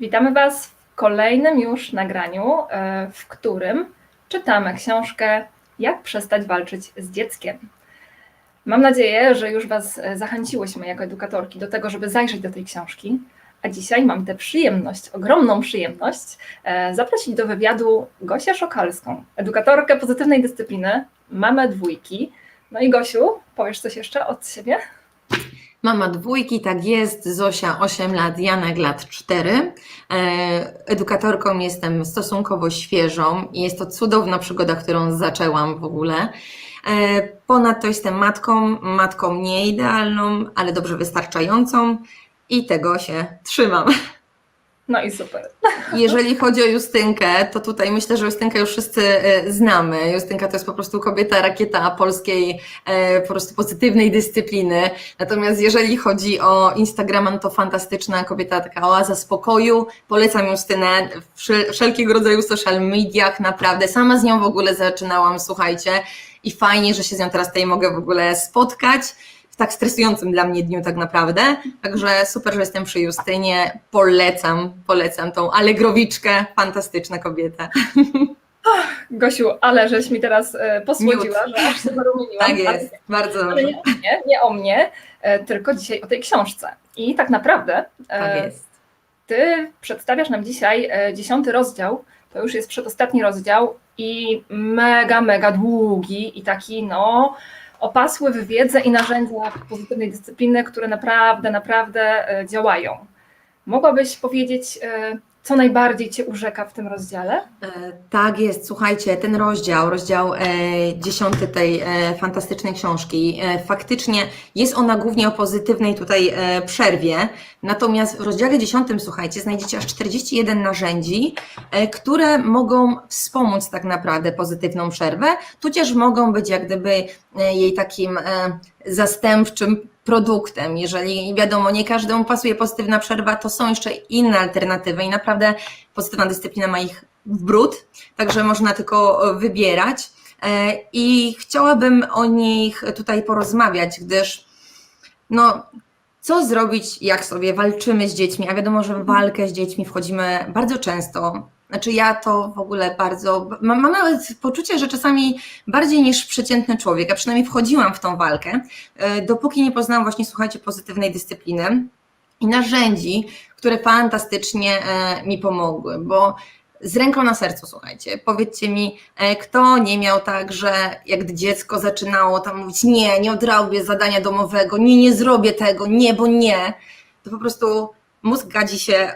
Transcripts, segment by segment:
Witamy Was w kolejnym już nagraniu, e, w którym czytamy książkę Jak przestać walczyć z dzieckiem. Mam nadzieję, że już Was e, zachęciłyśmy jako edukatorki do tego, żeby zajrzeć do tej książki. A dzisiaj mam tę przyjemność, ogromną przyjemność, e, zaprosić do wywiadu Gosię Szokalską, edukatorkę pozytywnej dyscypliny, mamę dwójki. No i Gosiu, powiesz coś jeszcze od siebie? Mama dwójki, tak jest. Zosia 8 lat, Janek lat 4. E, Edukatorką jestem stosunkowo świeżą i jest to cudowna przygoda, którą zaczęłam w ogóle. E, Ponadto jestem matką, matką nie idealną, ale dobrze wystarczającą i tego się trzymam. No i super. Jeżeli chodzi o Justynkę, to tutaj myślę, że Justynkę już wszyscy e, znamy. Justynka to jest po prostu kobieta rakieta polskiej e, po prostu pozytywnej dyscypliny. Natomiast jeżeli chodzi o Instagrama, no to fantastyczna kobieta, taka oaza spokoju. Polecam Justynę w wszel- wszelkiego rodzaju social mediach, naprawdę. Sama z nią w ogóle zaczynałam, słuchajcie, i fajnie, że się z nią teraz tutaj mogę w ogóle spotkać tak stresującym dla mnie dniu tak naprawdę. Także super, że jestem przy Justynie. Polecam, polecam tą alegrowiczkę, fantastyczna kobieta. Gosiu, ale żeś mi teraz e, posłodziła, że aż się zarumieniłam. Tak jest, bardzo Ale nie o mnie, nie o mnie, e, tylko dzisiaj o tej książce. I tak naprawdę Tak e, jest. ty przedstawiasz nam dzisiaj dziesiąty rozdział, to już jest przedostatni rozdział i mega, mega długi i taki no opasły w wiedzę i narzędzia pozytywnej dyscypliny, które naprawdę, naprawdę e, działają. Mogłabyś powiedzieć, e, co najbardziej Cię urzeka w tym rozdziale? E, Tak jest, słuchajcie, ten rozdział, rozdział e, dziesiąty tej e, fantastycznej książki, faktycznie jest ona głównie o pozytywnej tutaj przerwie, natomiast w rozdziale dziesiątym, słuchajcie, znajdziecie aż 41 narzędzi, które mogą wspomóc tak naprawdę pozytywną przerwę, tudzież mogą być jak gdyby jej takim zastępczym produktem. Jeżeli wiadomo, nie każdemu pasuje pozytywna przerwa, to są jeszcze inne alternatywy i naprawdę pozytywna dyscyplina ma ich w bród, także można tylko wybierać. E, I chciałabym o nich tutaj porozmawiać, gdyż no, co zrobić, jak sobie walczymy z dziećmi, a wiadomo, że w walkę z dziećmi wchodzimy bardzo często. Znaczy ja to w ogóle bardzo, mam, mam nawet poczucie, że czasami bardziej niż przeciętny człowiek, a przynajmniej wchodziłam w tą walkę, e, dopóki nie poznałam właśnie, słuchajcie, pozytywnej dyscypliny i narzędzi, które fantastycznie e, mi pomogły, bo z ręką na sercu, słuchajcie, powiedzcie mi, e, kto nie miał tak, że jak dziecko zaczynało tam mówić, nie, nie odrobię zadania domowego, nie, nie zrobię tego, nie, bo nie, to po prostu mózg gadzi się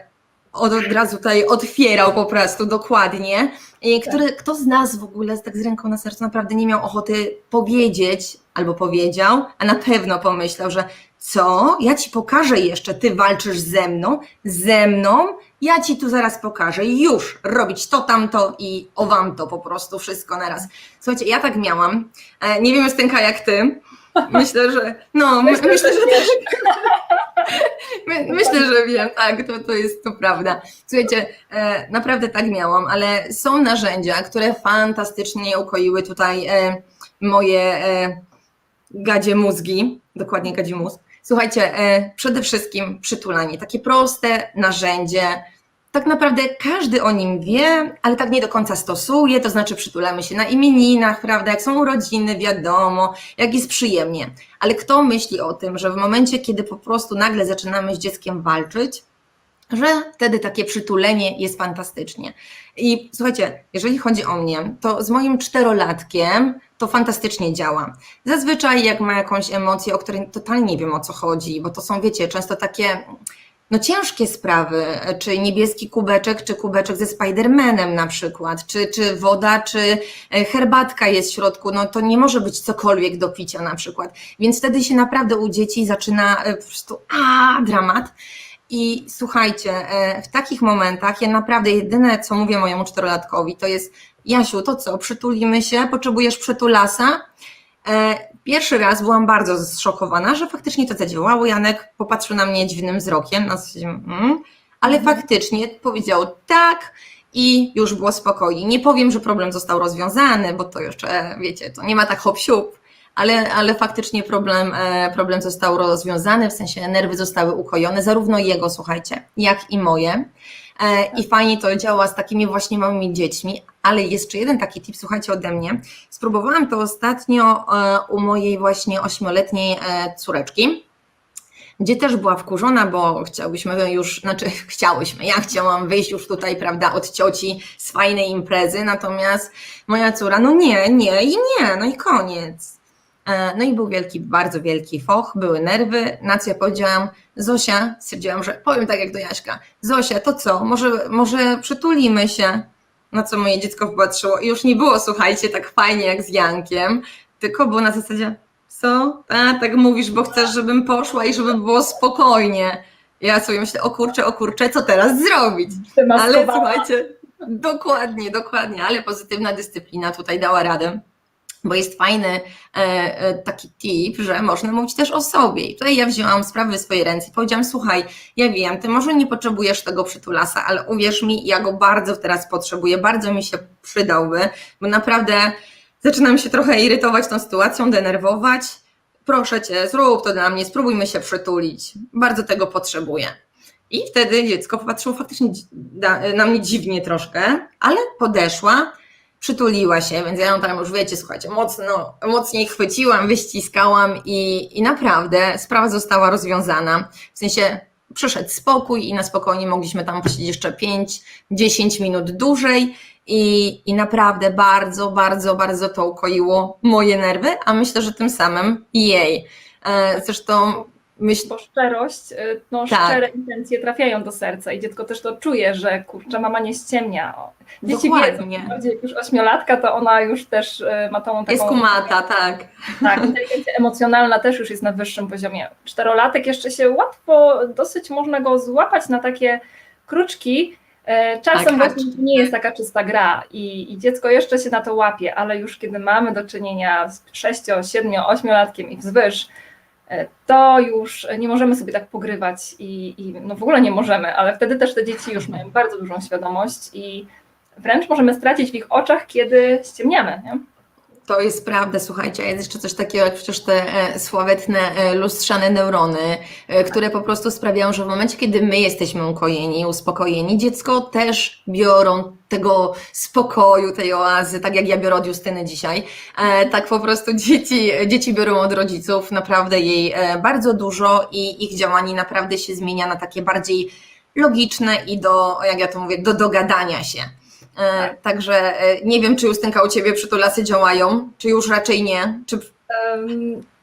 od, od razu tutaj otwierał po prostu dokładnie. I który, kto z nas w ogóle tak z ręką na sercu naprawdę nie miał ochoty powiedzieć albo powiedział, a na pewno pomyślał, że co? Ja ci pokażę jeszcze, ty walczysz ze mną, ze mną, ja ci tu zaraz pokażę, już robić to, tamto i o wam to po prostu wszystko naraz. Słuchajcie, ja tak miałam. E, Nie wiem, Justynka, jak ty. Myślę, że. No, my, myślę, że też. My, myślę, że wiem, tak, to, to jest to prawda. Słuchajcie, e, naprawdę tak miałam, ale są narzędzia, które fantastycznie ukoiły tutaj e, moje e, gadzie mózgi, dokładnie gadzie mózg. Słuchajcie, e, przede wszystkim przytulanie, takie proste narzędzie. Tak naprawdę każdy o nim wie, ale tak nie do końca stosuje, to znaczy przytulamy się na imieninach, prawda? Jak są urodziny, wiadomo, jak jest przyjemnie. Ale kto myśli o tym, że w momencie, kiedy po prostu nagle zaczynamy z dzieckiem walczyć, że wtedy takie przytulenie jest fantastycznie. I słuchajcie, jeżeli chodzi o mnie, to z moim czterolatkiem to fantastycznie działa. Zazwyczaj jak ma jakąś emocję, o której totalnie nie wiem o co chodzi, bo to są, wiecie, często takie no ciężkie sprawy, czy niebieski kubeczek, czy kubeczek ze Spidermanem na przykład, czy, czy woda, czy e, herbatka jest w środku, no to nie może być cokolwiek do picia na przykład. Więc wtedy się naprawdę u dzieci zaczyna e, po prostu a dramat. I słuchajcie, e, w takich momentach ja naprawdę jedyne, co mówię mojemu czterolatkowi, to jest Jasiu, to co, przytulimy się, potrzebujesz przytulasa? E, Pierwszy raz byłam bardzo zszokowana, że faktycznie to zadziałało. Janek popatrzył na mnie dziwnym wzrokiem, na zasadzie, mm, ale Mhm. faktycznie powiedział tak i już było spokojnie. Nie powiem, że problem został rozwiązany, bo to jeszcze, wiecie, to nie ma tak hop siup, ale, ale faktycznie problem, e, problem został rozwiązany, w sensie nerwy zostały ukojone, zarówno jego, słuchajcie, jak i moje. E, I fajnie to działa z takimi właśnie małymi dziećmi, ale jeszcze jeden taki tip, słuchajcie ode mnie. Spróbowałam to ostatnio e, u mojej właśnie ośmioletniej e, córeczki gdzie też była wkurzona, bo chciałyśmy już, znaczy chciałyśmy, ja chciałam wyjść już tutaj, prawda, od cioci z fajnej imprezy, natomiast moja córa, no nie, nie i nie, no i koniec. E, No i był wielki, bardzo wielki foch, były nerwy, na co ja powiedziałam, Zosia, stwierdziłam, że powiem tak jak do Jaśka, Zosia, to co, może, może przytulimy się? Na co moje dziecko popatrzyło i już nie było, słuchajcie, tak fajnie jak z Jankiem, tylko było na zasadzie, co? A, tak mówisz, bo chcesz, żebym poszła i żeby było spokojnie. Ja sobie myślę, o kurczę, o kurczę, co teraz zrobić? Ale słuchajcie, dokładnie, dokładnie, ale pozytywna dyscyplina tutaj dała radę. Bo jest fajny e, e, taki tip, że można mówić też o sobie. I tutaj ja wzięłam sprawę w swoje ręce i powiedziałam: Słuchaj, ja wiem, ty może nie potrzebujesz tego przytulasa, ale uwierz mi, ja go bardzo teraz potrzebuję, bardzo mi się przydałby, bo naprawdę zaczynam się trochę irytować tą sytuacją, denerwować. Proszę cię, zrób to dla mnie, spróbujmy się przytulić. Bardzo tego potrzebuję. I wtedy dziecko popatrzyło faktycznie na mnie dziwnie troszkę, ale podeszła, przytuliła się, więc ja ją tam już wiecie, słuchajcie, mocno, mocniej chwyciłam, wyściskałam i, i naprawdę sprawa została rozwiązana. W sensie przyszedł spokój i na spokojnie mogliśmy tam posiedzieć jeszcze 5-10 minut dłużej i, i naprawdę bardzo, bardzo, bardzo to ukoiło moje nerwy, a myślę, że tym samym jej. E, Zresztą myślę, Bo szczerość, y, no Tak. szczere intencje trafiają do serca i dziecko też to czuje, że kurczę, mama nie ściemnia. Dzieci Dokładnie. wiedzą, jak już ośmiolatka, to ona już też y, ma tą taką... jest kumata, tak. Tak, inteligencja emocjonalna też już jest na wyższym poziomie. Czterolatek jeszcze się łatwo, dosyć można go złapać na takie kruczki. E, Czasem Tak, właśnie nie jest taka czysta gra i, i dziecko jeszcze się na to łapie, ale już kiedy mamy do czynienia z 6, 7, 8 latkiem i wzwyż, to już nie możemy sobie tak pogrywać i, i no w ogóle nie możemy, ale wtedy też te dzieci już mają bardzo dużą świadomość i wręcz możemy stracić w ich oczach, kiedy ściemniamy. Nie? To jest prawda, słuchajcie, jest jeszcze coś takiego jak przecież te e, sławetne e, lustrzane neurony, e, które po prostu sprawiają, że w momencie, kiedy my jesteśmy ukojeni, uspokojeni, dziecko też biorą tego spokoju, tej oazy, tak jak ja biorę od Justyny dzisiaj, tak po prostu dzieci, dzieci biorą od rodziców naprawdę jej bardzo dużo i ich działanie naprawdę się zmienia na takie bardziej logiczne i do, jak ja to mówię, do dogadania się. E, Także e, nie wiem, czy Justynka u Ciebie przytulasy działają, czy już raczej nie. Czy...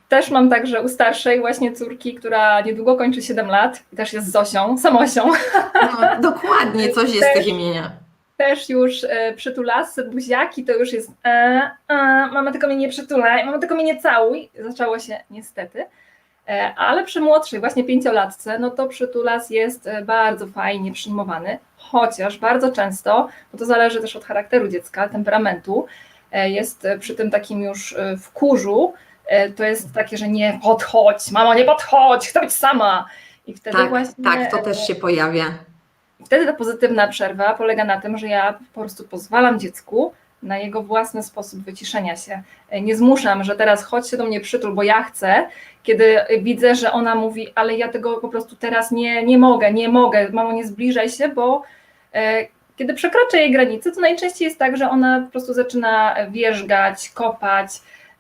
Też mam tak, że u starszej właśnie córki, która niedługo kończy 7 lat, i też jest Zosią, Samosią, No, dokładnie, coś jest z tych imienia. też już e, przytulasy, buziaki, to już jest e, e, mama tylko mnie nie przytulaj, mama tylko mnie nie całuj. Zaczęło się niestety. Ale przy młodszej, właśnie pięciolatce, no to przytulas jest bardzo fajnie przyjmowany, chociaż bardzo często, bo to zależy też od charakteru dziecka, temperamentu, e, jest e, przy tym takim już e, wkurzu, e, to jest takie, że nie podchodź, mamo nie podchodź, chcę być sama. I wtedy Tak, właśnie tak, to też się pojawia. Wtedy ta pozytywna przerwa polega na tym, że ja po prostu pozwalam dziecku na jego własny sposób wyciszenia się. Nie zmuszam, że teraz chodź się do mnie przytul, bo ja chcę, kiedy widzę, że ona mówi, ale ja tego po prostu teraz nie, nie mogę, nie mogę, mamo nie zbliżaj się, bo kiedy przekroczę jej granice, to najczęściej jest tak, że ona po prostu zaczyna wierzgać, kopać,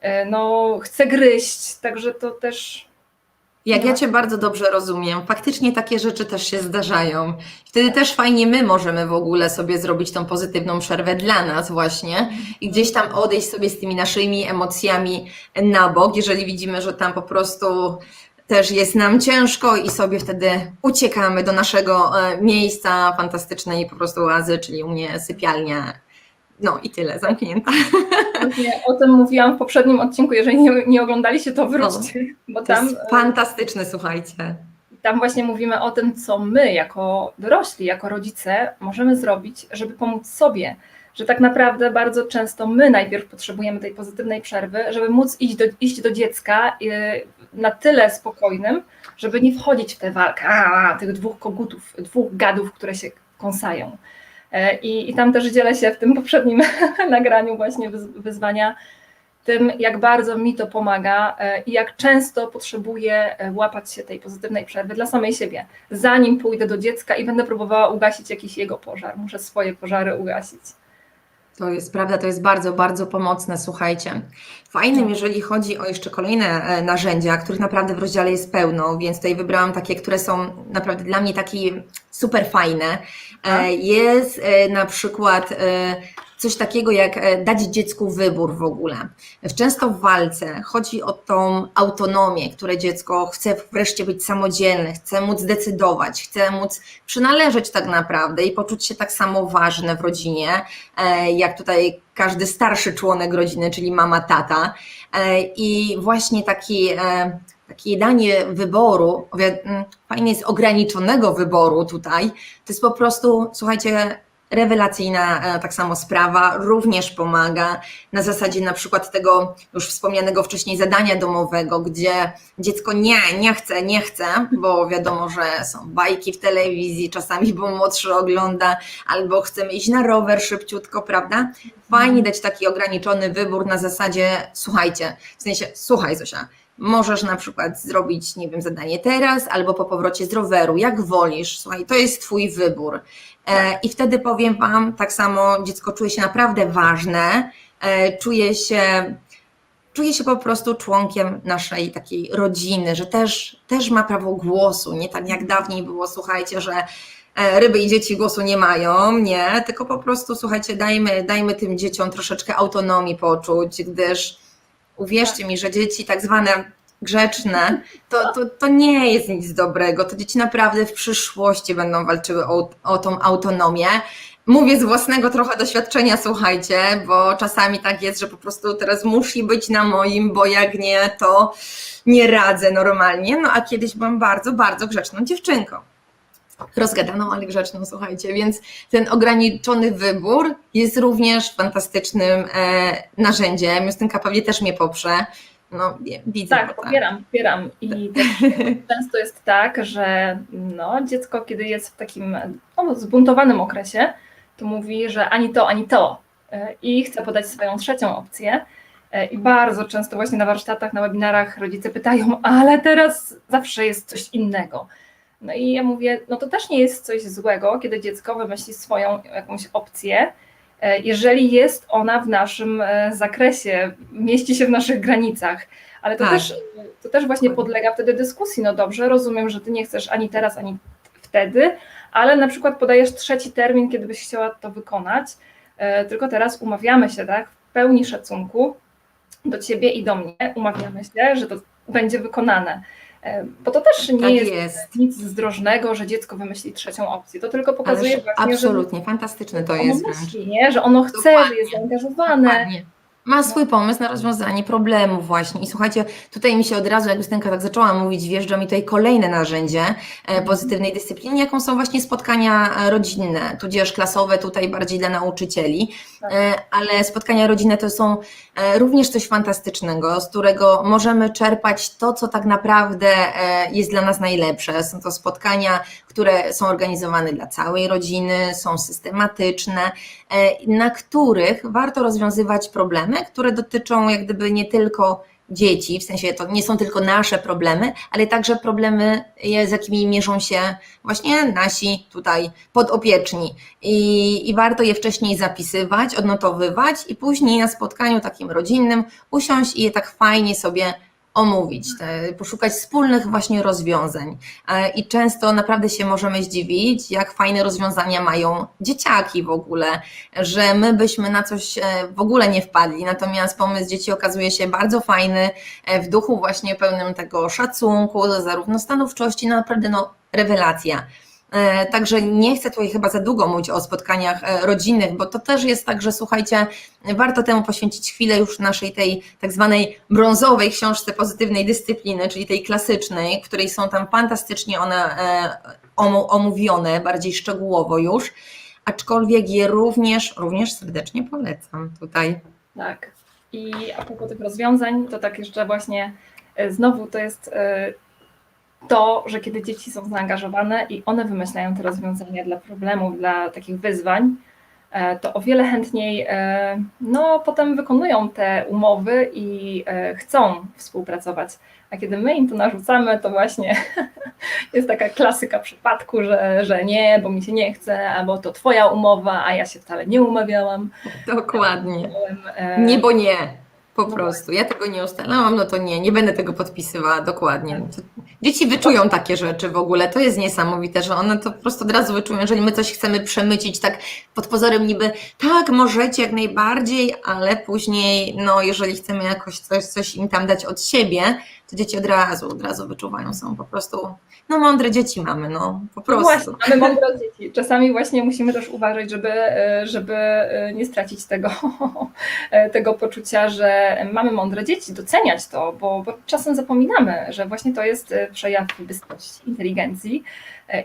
e, no chce gryźć, także to też Jak ja. Cię bardzo dobrze rozumiem, faktycznie takie rzeczy też się zdarzają. Wtedy też fajnie my możemy w ogóle sobie zrobić tą pozytywną przerwę dla nas właśnie i gdzieś tam odejść sobie z tymi naszymi emocjami na bok, jeżeli widzimy, że tam po prostu też jest nam ciężko i sobie wtedy uciekamy do naszego e, miejsca fantastycznej po prostu oazy, czyli u mnie sypialnia. No i tyle, zamknięta. O tym mówiłam w poprzednim odcinku. Jeżeli nie, nie oglądaliście, to wróćcie, bo To tam, jest fantastyczne, słuchajcie. tam właśnie mówimy o tym, co my jako dorośli, jako rodzice możemy zrobić, żeby pomóc sobie. Że tak naprawdę bardzo często my najpierw potrzebujemy tej pozytywnej przerwy, żeby móc iść do, iść do dziecka yy, na tyle spokojnym, żeby nie wchodzić w tę walkę a, tych dwóch kogutów, dwóch gadów, które się kąsają. E, I, I tam też dzielę się w tym poprzednim nagraniu właśnie wyz- wyzwania tym, jak bardzo mi to pomaga e, i jak często potrzebuję e, łapać się tej pozytywnej przerwy dla samej siebie, zanim pójdę do dziecka i będę próbowała ugasić jakiś jego pożar. Muszę swoje pożary ugasić. To jest prawda, to jest bardzo, bardzo pomocne, słuchajcie. Fajnym, jeżeli chodzi o jeszcze kolejne e, narzędzia, których naprawdę w rozdziale jest pełno, więc tutaj wybrałam takie, które są naprawdę dla mnie takie super fajne. Tak. E, Jest e, na przykład coś takiego jak e, dać dziecku wybór w ogóle. Często w walce chodzi o tą autonomię, które dziecko chce wreszcie być samodzielne, chce móc decydować, chce móc przynależeć tak naprawdę i poczuć się tak samo ważne w rodzinie, e, jak tutaj każdy starszy członek rodziny, czyli mama, tata. E, I właśnie taki, takie danie wyboru, mm, fajnie jest ograniczonego wyboru tutaj, to jest po prostu, słuchajcie, rewelacyjna e, tak samo sprawa, również pomaga na zasadzie na przykład tego już wspomnianego wcześniej zadania domowego, gdzie dziecko nie, nie chce, nie chce, bo wiadomo, że są bajki w telewizji, czasami bo młodszy ogląda, albo chcemy iść na rower szybciutko, prawda? Fajnie dać taki ograniczony wybór na zasadzie, słuchajcie, w sensie, słuchaj Zosia, możesz na przykład zrobić, nie wiem, zadanie teraz, albo po powrocie z roweru, jak wolisz, słuchaj, to jest twój wybór. E, I wtedy powiem Wam, tak samo dziecko czuje się naprawdę ważne, e, czuje się, czuje się po prostu członkiem naszej takiej rodziny, że też, też ma prawo głosu, nie tak jak dawniej było, słuchajcie, że e, ryby i dzieci głosu nie mają, nie, tylko po prostu, słuchajcie, dajmy, dajmy tym dzieciom troszeczkę autonomii poczuć, gdyż uwierzcie mi, że dzieci tak zwane grzeczne, to, to, to nie jest nic dobrego. To dzieci naprawdę w przyszłości będą walczyły o, o tą autonomię. Mówię z własnego trochę doświadczenia, słuchajcie, bo czasami tak jest, że po prostu teraz musi być na moim, bo jak nie, to nie radzę normalnie. No a kiedyś byłam bardzo, bardzo grzeczną dziewczynką. Rozgadaną, ale grzeczną, słuchajcie, więc ten ograniczony wybór jest również fantastycznym e, narzędziem. Justynka pewnie też mnie poprze. No, widzę. Tak, to, popieram, popieram. I też często jest tak, że no, dziecko, kiedy jest w takim no, zbuntowanym okresie, to mówi, że ani to, ani to. E, I chce podać swoją trzecią opcję. E, I bardzo często właśnie na warsztatach, na webinarach rodzice pytają, ale teraz zawsze jest coś innego. No i ja mówię, no to też nie jest coś złego, kiedy dziecko wymyśli swoją jakąś opcję, e, jeżeli jest ona w naszym e, zakresie, mieści się w naszych granicach. Ale to, Tak. też, to też właśnie podlega wtedy dyskusji. No dobrze, rozumiem, że ty nie chcesz ani teraz, ani wtedy, ale na przykład podajesz trzeci termin, kiedy byś chciała to wykonać, e, tylko teraz umawiamy się, tak, w pełni szacunku do ciebie i do mnie, umawiamy się, że to będzie wykonane. Bo to też nie Tak jest, jest. nic zdrożnego, że dziecko wymyśli trzecią opcję. To tylko pokazuje Ależ właśnie, absolutnie, fantastyczne że to ono jest myśli, nie? że ono chce, Dokładnie. że jest zaangażowane. Dokładnie. Ma swój pomysł na rozwiązanie problemu właśnie. I słuchajcie, tutaj mi się od razu, jak Justynka tak zaczęła mówić, wjeżdża mi tutaj kolejne narzędzie e, pozytywnej dyscypliny, jaką są właśnie spotkania e, rodzinne, tudzież klasowe, tutaj bardziej dla nauczycieli, Tak. E, ale spotkania rodzinne to są również coś fantastycznego, z którego możemy czerpać to, co tak naprawdę jest dla nas najlepsze. Są to spotkania, które są organizowane dla całej rodziny, są systematyczne, na których warto rozwiązywać problemy, które dotyczą jak gdyby nie tylko dzieci, w sensie to nie są tylko nasze problemy, ale także problemy, z jakimi mierzą się właśnie nasi tutaj podopieczni. I, I warto je wcześniej zapisywać, odnotowywać i później na spotkaniu takim rodzinnym usiąść i je tak fajnie sobie omówić, te, poszukać wspólnych właśnie rozwiązań. E, I często naprawdę się możemy zdziwić, jak fajne rozwiązania mają dzieciaki w ogóle, że my byśmy na coś e, w ogóle nie wpadli, natomiast pomysł dzieci okazuje się bardzo fajny, e, w duchu właśnie pełnym tego szacunku, zarówno stanowczości, no naprawdę no, rewelacja. E, Także nie chcę tutaj chyba za długo mówić o spotkaniach e, rodzinnych, bo to też jest tak, że słuchajcie, warto temu poświęcić chwilę już naszej tej tak zwanej brązowej książce pozytywnej dyscypliny, czyli tej klasycznej, której są tam fantastycznie one e, omówione, bardziej szczegółowo już, aczkolwiek je również, również serdecznie polecam tutaj. Tak. I a propos tych rozwiązań, to tak jeszcze właśnie znowu to jest to, że kiedy dzieci są zaangażowane i one wymyślają te rozwiązania dla problemów, dla takich wyzwań, e, to o wiele chętniej e, no, potem wykonują te umowy i e, chcą współpracować. A kiedy my im to narzucamy, to właśnie jest taka klasyka przypadku, że, że nie, bo mi się nie chce, albo to twoja umowa, a ja się wcale nie umawiałam. Dokładnie. Nie, bo nie. Po No prostu. Ja tego nie ustalałam, no to nie, nie będę tego podpisywała dokładnie. To- Dzieci wyczują takie rzeczy w ogóle. To jest niesamowite, że one to po prostu od razu wyczują, jeżeli my coś chcemy przemycić tak pod pozorem niby tak, możecie jak najbardziej, ale później, no jeżeli chcemy jakoś coś, coś im tam dać od siebie, to dzieci od razu, od razu wyczuwają, są po prostu, no mądre dzieci mamy, no po No prostu. właśnie, mamy mądre dzieci. Czasami właśnie musimy też uważać, żeby, żeby e, nie stracić tego, e, tego poczucia, że mamy mądre dzieci, doceniać to, bo, bo czasem zapominamy, że właśnie to jest e, przejaw bystrości, inteligencji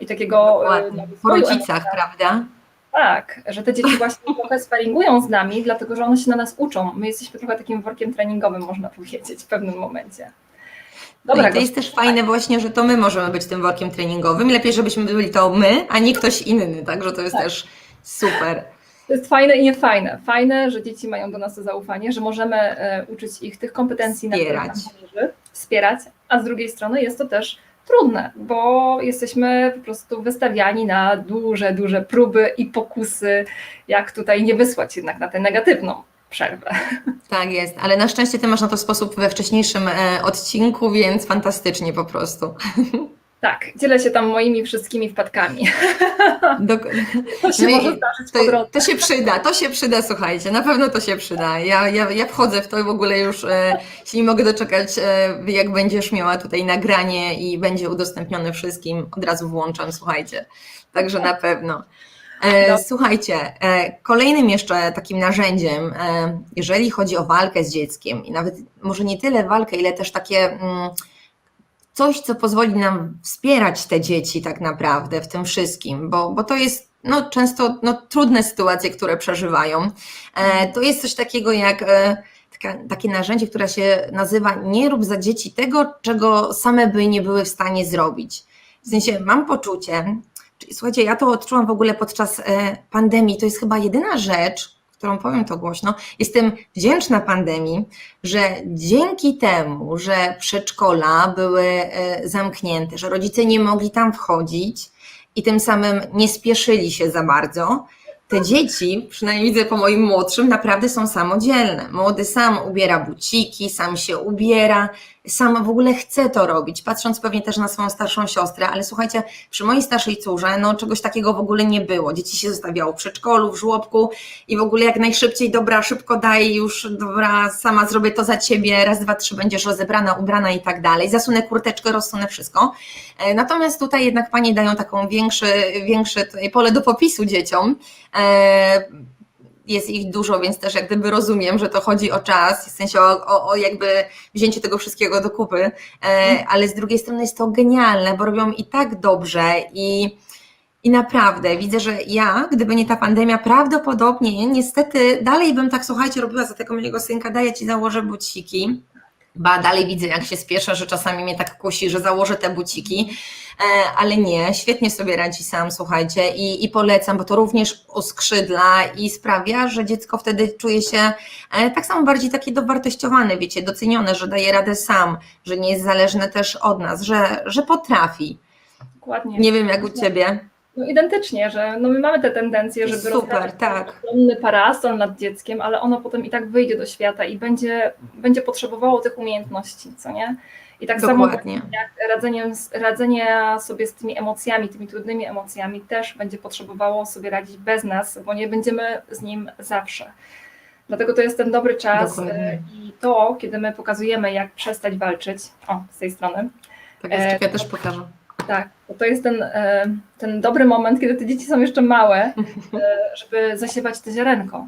i takiego no, Po rodzicach, prawda? Tak, że te dzieci właśnie trochę sparingują z nami, dlatego że one się na nas uczą. My jesteśmy trochę takim workiem treningowym, można powiedzieć, w pewnym momencie. No Dobra, i to jest też fajne właśnie, że to my możemy być tym workiem treningowym. Lepiej, żebyśmy byli to my, a nie ktoś inny, także to jest Tak. też super. To jest fajne i niefajne. Fajne, że dzieci mają do nas to zaufanie, że możemy e, uczyć ich tych kompetencji, na których Wspierać. wspierać, a z drugiej strony jest to też trudne, bo jesteśmy po prostu wystawiani na duże, duże próby i pokusy, jak tutaj nie wysłać jednak na tę negatywną przerwę. Tak jest, ale na szczęście ty masz na to sposób we wcześniejszym e, odcinku, więc fantastycznie po prostu. Tak, dzielę się tam moimi wszystkimi wpadkami. Dok- To się No może zdarzyć po to, drodze. to się przyda, to się przyda, słuchajcie, na pewno to się przyda. Ja, ja, ja wchodzę w to i w ogóle już e, się nie mogę doczekać, e, jak będziesz miała tutaj nagranie i będzie udostępnione wszystkim, od razu włączam, słuchajcie. Także na pewno. E, słuchajcie, e, kolejnym jeszcze takim narzędziem, e, jeżeli chodzi o walkę z dzieckiem i nawet może nie tyle walkę, ile też takie mm, coś, co pozwoli nam wspierać te dzieci tak naprawdę w tym wszystkim, bo, bo to jest no, często no, trudne sytuacje, które przeżywają. To jest coś takiego jak takie narzędzie, które się nazywa nie rób za dzieci tego, czego same by nie były w stanie zrobić. W sensie mam poczucie, słuchajcie, ja to odczułam w ogóle podczas e, pandemii, to jest chyba jedyna rzecz, którą powiem to głośno, jestem wdzięczna pandemii, że dzięki temu, że przedszkola były e, zamknięte, że rodzice nie mogli tam wchodzić i tym samym nie spieszyli się za bardzo, te dzieci, przynajmniej widzę po moim młodszym, naprawdę są samodzielne. Młody sam ubiera buciki, sam się ubiera, sam w ogóle chce to robić, patrząc pewnie też na swoją starszą siostrę, ale słuchajcie, przy mojej starszej córze, no czegoś takiego w ogóle nie było. Dzieci się zostawiało w przedszkolu, w żłobku i w ogóle jak najszybciej, dobra, szybko daj, już dobra, sama zrobię to za ciebie, raz, dwa, trzy, będziesz rozebrana, ubrana i tak dalej. Zasunę kurteczkę, rozsunę wszystko. E, Natomiast tutaj jednak panie dają taką większy, większe pole do popisu dzieciom. Jest ich dużo, więc też jak gdyby rozumiem, że to chodzi o czas, w sensie o, o, o jakby wzięcie tego wszystkiego do kupy, E, ale z drugiej strony jest to genialne, bo robią i tak dobrze i i naprawdę. Widzę, że ja, gdyby nie ta pandemia, prawdopodobnie niestety dalej bym tak, słuchajcie, robiła za tego mojego synka, daję ci założę buciki. Ba, dalej widzę, jak się spieszę, że czasami mnie tak kusi, że założę te buciki, ale nie, świetnie sobie radzi sam, słuchajcie, i, i polecam, bo to również oskrzydla i sprawia, że dziecko wtedy czuje się e, tak samo bardziej takie dowartościowane, wiecie, docenione, że daje radę sam, że nie jest zależne też od nas, że, że potrafi. Dokładnie. Nie wiem, jak u Ciebie. No identycznie, że no my mamy te tendencje, żeby Super, tak. ogromny parasol nad dzieckiem, ale ono potem i tak wyjdzie do świata i będzie, będzie potrzebowało tych umiejętności, co nie? I tak samo Dokładnie. jak radzenie, radzenie sobie z tymi emocjami, tymi trudnymi emocjami też będzie potrzebowało sobie radzić bez nas, bo nie będziemy z nim zawsze. Dlatego to jest ten dobry czas Dokładnie. e, i to, kiedy my pokazujemy, jak przestać walczyć, o, z tej strony, Tak jest, E, czekaj, ja też pokażę. tak, bo to jest ten, e, ten dobry moment, kiedy te dzieci są jeszcze małe, żeby zasiewać te ziarenko.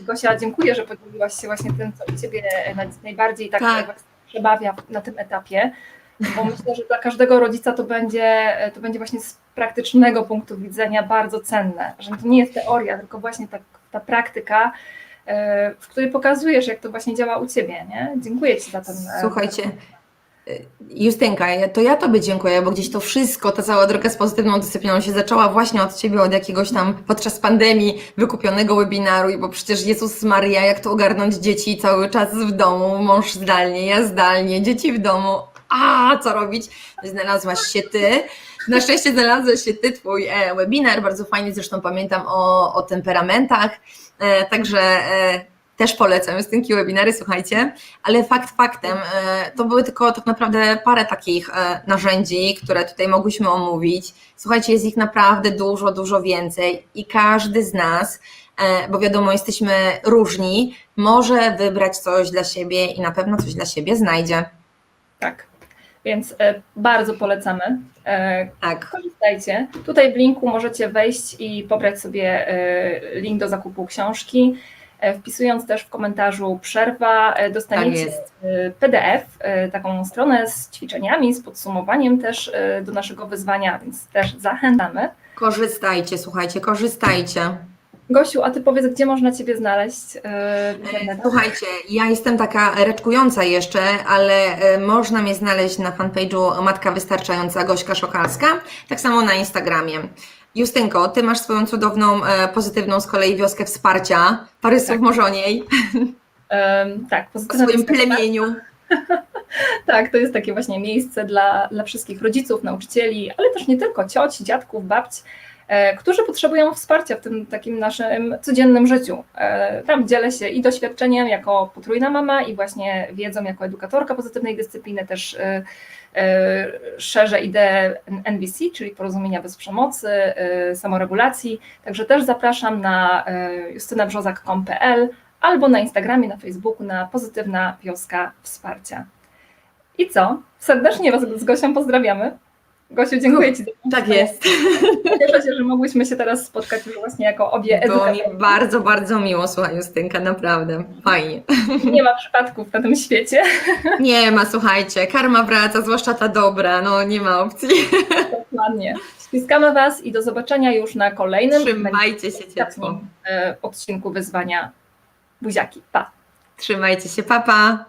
Gosia, dziękuję, że podzieliłaś się właśnie tym, co u Ciebie naj- najbardziej tak, Tak. Przebawia na tym etapie, bo myślę, że dla każdego rodzica to będzie, to będzie właśnie z praktycznego punktu widzenia bardzo cenne, że to nie jest teoria, tylko właśnie ta, ta praktyka, e, w której pokazujesz, jak to właśnie działa u Ciebie, nie? Dziękuję Ci za ten... e, Słuchajcie, Justynka, to ja Tobie dziękuję, bo gdzieś to wszystko, ta cała droga z pozytywną dyscypliną się zaczęła właśnie od Ciebie, od jakiegoś tam podczas pandemii wykupionego webinaru, bo przecież Jezus Maria, jak to ogarnąć dzieci cały czas w domu, mąż zdalnie, ja zdalnie, dzieci w domu, a co robić? Znalazłaś się Ty. Na szczęście znalazłeś się Ty, Twój e, webinar, bardzo fajnie, zresztą pamiętam o, o temperamentach, e, także e, też polecam Justynki webinary, słuchajcie, ale fakt faktem, e, to były tylko tak naprawdę parę takich e, narzędzi, które tutaj mogłyśmy omówić. Słuchajcie, jest ich naprawdę dużo, dużo więcej i każdy z nas, e, bo wiadomo, jesteśmy różni, może wybrać coś dla siebie i na pewno coś dla siebie znajdzie. Tak. Więc bardzo polecamy. Tak. Korzystajcie. Tutaj w linku możecie wejść i pobrać sobie link do zakupu książki. E, Wpisując też w komentarzu przerwa, e, dostaniecie Tak e, PDF, taką stronę z ćwiczeniami, z podsumowaniem też do naszego wyzwania, więc też zachęcamy. Korzystajcie, słuchajcie, korzystajcie. Gosiu, a ty powiedz, gdzie można Ciebie znaleźć internecie? Słuchajcie, ja jestem taka reczkująca jeszcze, ale można mnie znaleźć na fanpage'u Matka Wystarczająca Gośka Szokalska, tak samo na Instagramie. Justynko, Ty masz swoją cudowną, e, pozytywną z kolei wioskę wsparcia. Parę Tak. słów może o niej, Em, tak, o swoim plemieniu. Tak, to jest takie właśnie miejsce dla, dla wszystkich rodziców, nauczycieli, ale też nie tylko cioci, dziadków, babci, e, którzy potrzebują wsparcia w tym takim naszym codziennym życiu. E, tam dzielę się i doświadczeniem jako potrójna mama i właśnie wiedzą jako edukatorka pozytywnej dyscypliny, też e, szerzę ideę NBC, czyli porozumienia bez przemocy, e, samoregulacji. Także też zapraszam na e, justynabrzozak.com.pl albo na Instagramie, na Facebooku, na Pozytywna Wioska Wsparcia. I co? Serdecznie Was z Gosią pozdrawiamy. Gosiu, dziękuję Ci. Tak jest. Cieszę się, że mogłyśmy się teraz spotkać już właśnie jako obie Było mi edukatorki. bardzo, bardzo miło, słuchaj Justynka, naprawdę. Fajnie. Nie ma przypadków na tym świecie. Nie ma, słuchajcie, karma wraca, zwłaszcza ta dobra, no nie ma opcji. Dokładnie. Ściskamy Was i do zobaczenia już na kolejnym Trzymajcie się ciepło. e, odcinku wyzwania Buziaki. Pa! Trzymajcie się, papa. Pa.